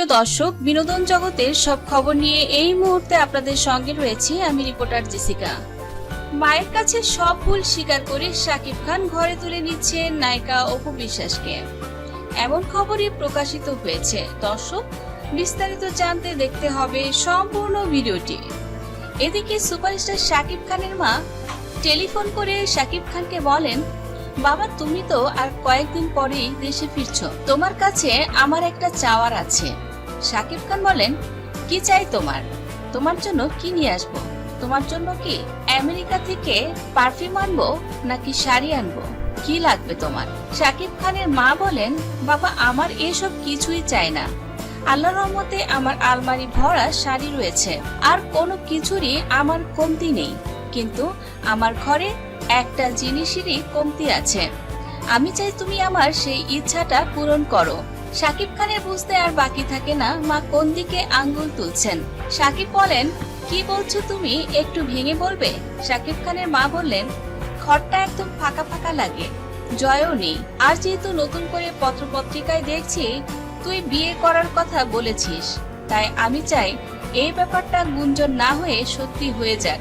দর্শক, বিনোদন জগতের সব খবর নিয়ে এই মুহূর্তে আপনাদের সঙ্গে রয়েছি আমি রিপোর্টার জেসিকা। মায়ের কাছে সব ভুল স্বীকার করে শাকিব খান ঘরে তুলে নিচ্ছে নায়িকা অপু বিশ্বাসকে। এমন খবরই প্রকাশিত হয়েছে। দর্শক, বিস্তারিত জানতে দেখতে হবে সম্পূর্ণ ভিডিওটি। এদিকে সুপারস্টার শাকিব খানের মা টেলিফোন করে শাকিব খানকে বলেন বাবা, তুমি তো আর কয়েকদিন পরেই দেশে ফিরছো। তোমার কাছে আমার একটা চাওয়ার আছে। শাকিব খান বলেন, কি চাই তোমার? তোমার জন্য কি নিয়ে আসব? তোমার জন্য কি আমেরিকা থেকে পারফিউম আনব নাকি শাড়ি আনব? কি লাগবে তোমার? শাকিব খানের মা বলেন, বাবা, আমার এসব কিছুই চাই না। আল্লাহ রহমতে আমার আলমারি ভরা শাড়ি রয়েছে। আর কোনো কিছুরই আমার কমতি নেই। কিন্তু আমার ঘরে একটা জিনিসেরই কমতি আছে। আমি চাই তুমি আমার সেই ইচ্ছাটা পূরণ করো। সাকিব খানের বুঝতে আর বাকি থাকে না মা কোন দিকে আঙ্গুল তুলছেন। সাকিব বলেন, কি বলছো তুমি? একটু ভেঙে বলবে? সাকিব খানের মা বললেন, ঘরটা একদম ফাঁকা ফাঁকা লাগে, জয়ও নেই। আর যেহেতু নতুন করে পত্রপত্রিকায় দেখছি, তুই বিয়ে করার কথা বলেছিস। তাই আমি চাই এই ব্যাপারটা গুঞ্জন না হয়ে সত্যি হয়ে যাক।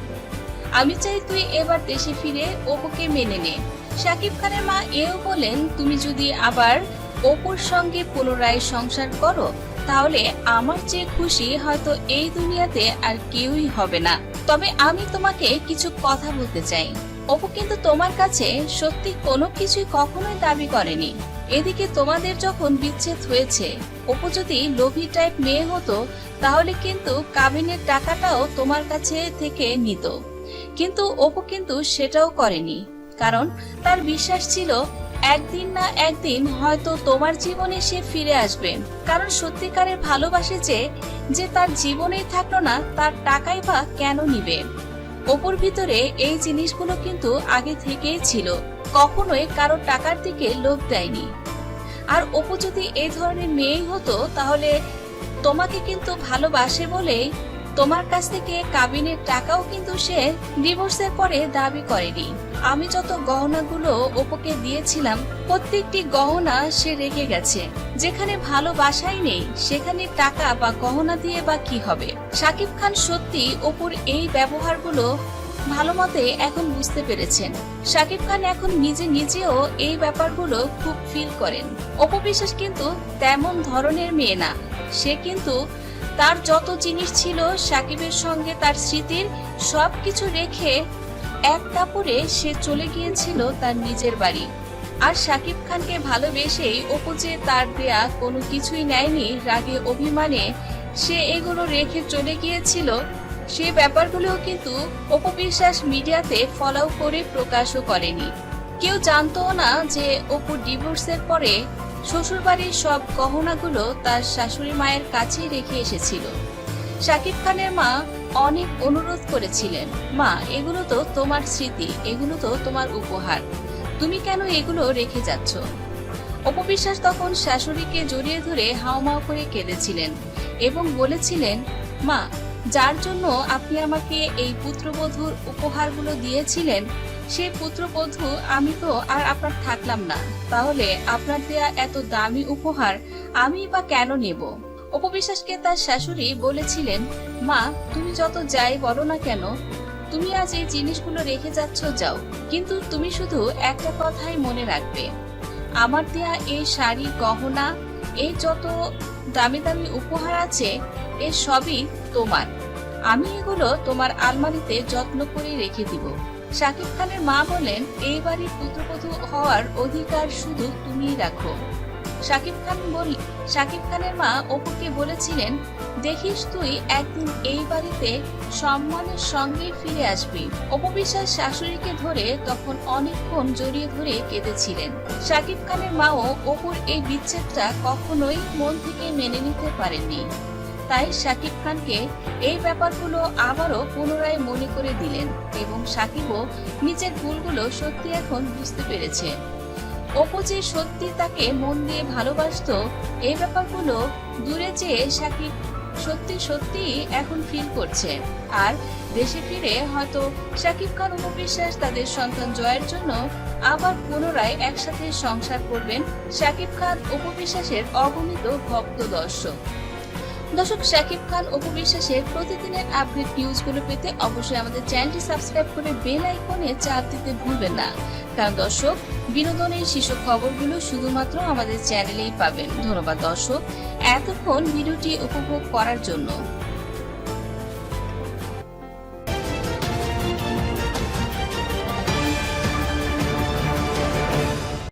আমি চাই তুই এবার দেশে ফিরে অপুকে মেনে নে। শাকিব খানের মা এও বলেন, তুমি যদি আবার অপুর সঙ্গে পুনরায় সংসার করো, তাহলে আমার চেয়ে খুশি হয়তো এই দুনিয়াতে আর কেউই হবে না। তবে আমি তোমাকে কিছু কথা বলতে চাই। অপু কিন্তু তোমার কাছে সত্যি কোনো কিছুই কখনোই দাবি করেনি। এদিকে তোমাদের যখন বিচ্ছেদ হয়েছে, অপু যদি লোভী টাইপ মেয়ে হতো, তাহলে কিন্তু কাবিনের টাকাটাও তোমার কাছে থেকে নিত। কিন্তু অপু কিন্তু সেটাও করেনি। কারণ তার বিশ্বাস ছিল, একদিন না একদিন হয়তো তোমার জীবনে সে ফিরে আসবে। কারণ সত্যিকারের ভালোবাসে যে যে তার জীবনেই থাকল না, তার টাকাই বা কেন নিবে? অপুর ভিতরে এই জিনিসগুলো কিন্তু আগে থেকেই ছিল। কখনোই কারও টাকার দিকে লোভ দেয়নি। আর অপু যদি এই ধরনের মেয়েই হতো, তাহলে তোমাকে কিন্তু ভালোবাসে বলেই তোমার কাছ থেকে কাবিনের টাকাও কিন্তু সে ডিভোর্সের পরে দাবি করেনি। আমি যত গহনাগুলো অপুকে দিয়েছিলাম, প্রত্যেকটি গহনা সে রেখে গেছে। যেখানে ভালোবাসাই নেই, সেখানে টাকা বা গহনা দিয়ে বা কি হবে? সাকিব খান সত্যি অপুর এই ব্যবহারগুলো ভালো মতে এখন বুঝতে পেরেছেন। সাকিব খান এখন নিজে নিজেও এই ব্যাপারগুলো খুব ফিল করেন। অপবিশ্বাস কিন্তু তেমন ধরনের মেয়ে না। সে কিন্তু তার যত জিনিস ছিল, সাকিবের সঙ্গে তার স্মৃতির সব কিছু রেখে এক কাপড়ে সে চলে গিয়েছিল তার নিজের বাড়ি। আর সাকিব খানকে ভালোবেসেই অপু যে তার দেয়া কোনো কিছুই নেয়নি রাগে অভিমানে সে এগুলো রেখে চলে গিয়েছিল, সে ব্যাপারগুলোও কিন্তু অপবিশ্বাস মিডিয়াতে ফলাও করে প্রকাশও করেনি। কেউ জানতো না যে অপু ডিভোর্সের পরে শ্বশুরবাড়ির সব গহনাগুলো তার শাশুড়ি মায়ের কাছেই রেখে এসেছিল। শাকিব খানের মা অনেক অনুরোধ করেছিলেন, মা, এগুলো তো তোমার স্মৃতি, এগুলো তো তোমার উপহার, তুমি কেন এগুলো রেখে যাচ্ছ? অপবিশ্বাস তখন শাশুড়িকে জড়িয়ে ধরে হাওমাও করে কেঁদেছিলেন এবং বলেছিলেন, মা, যার জন্য আপনি আমাকে এই পুত্রবধূর উপহারগুলো দিয়েছিলেন সে পুত্রবধূ, আমি তো আর আপনার থাকলাম না। তাহলে আপনার দেয়া এত দামি উপহার আমি বা কেন নেব? অপবিশ্বাসকে তার শাশুড়ি বলেছিলেন, মা, তুমি যত যাই বলো না কেন, তুমি আজ এই জিনিসগুলো রেখে যাচ্ছ, যাও। কিন্তু তুমি শুধু একটা কথাই মনে রাখবে। আমার দেয়া এই শাড়ি, গহনা, এই যত দামি দামি উপহার আছে, এ সবই তোমার। আমি এগুলো তোমার আলমারিতে যত্ন করে রেখে দিব। শাকিব খানের মা বলেন, এই বাড়ির পুত্রবধূ হওয়ার অধিকার শুধু তুমিই রাখো। শাকিব খান বল, শাকিব খানের মা অপুকে বলেছিলেন, দেখিস তুই একদিন এই বাড়িতে সম্মানের সঙ্গে ফিরে আসবি। অপবিশ্বাস শাশুড়িকে ধরে তখন অনেকক্ষণ জড়িয়ে ধরে কেঁদেছিলেন। শাকিব খানের মাও অপুর এই বিচ্ছেদটা কখনোই মন থেকে মেনে নিতে পারেননি। তাই শাকিব খানকে এই ব্যাপারগুলো আবারও পুনরায় মনে করে দিলেন এবং সাকিবও নিজের ভুলগুলো সত্যি এখন বুঝতে পেরেছে। অপু যে সত্যি তাকে মন দিয়ে ভালোবাসতো এই ব্যাপারগুলো দূরে যেয়ে সাকিব সত্যি সত্যি এখন ফিল করছে। আর দেশে ফিরে হয়তো সাকিব খান উপবিশ্বাস তাদের সন্তান জয়ের জন্য আবার পুনরায় একসাথে সংসার করবেন সাকিব খান উপবিশ্বাসের অগণিত ভক্ত দর্শক দর্শক, শাকিব খান অপু বিশ্বাসের প্রতিদিনের আপডেট নিউজগুলো পেতে অবশ্যই আমাদের চ্যানেলটি সাবস্ক্রাইব করে বেল আইকনে চাপ দিতে ভুলবেন না। কারণ দর্শক, বিনোদনের শীর্ষ খবরগুলো শুধুমাত্র আমাদের চ্যানেলেই পাবেন। ধন্যবাদ দর্শক, এতক্ষণ ভিডিওটি উপভোগ করার জন্য।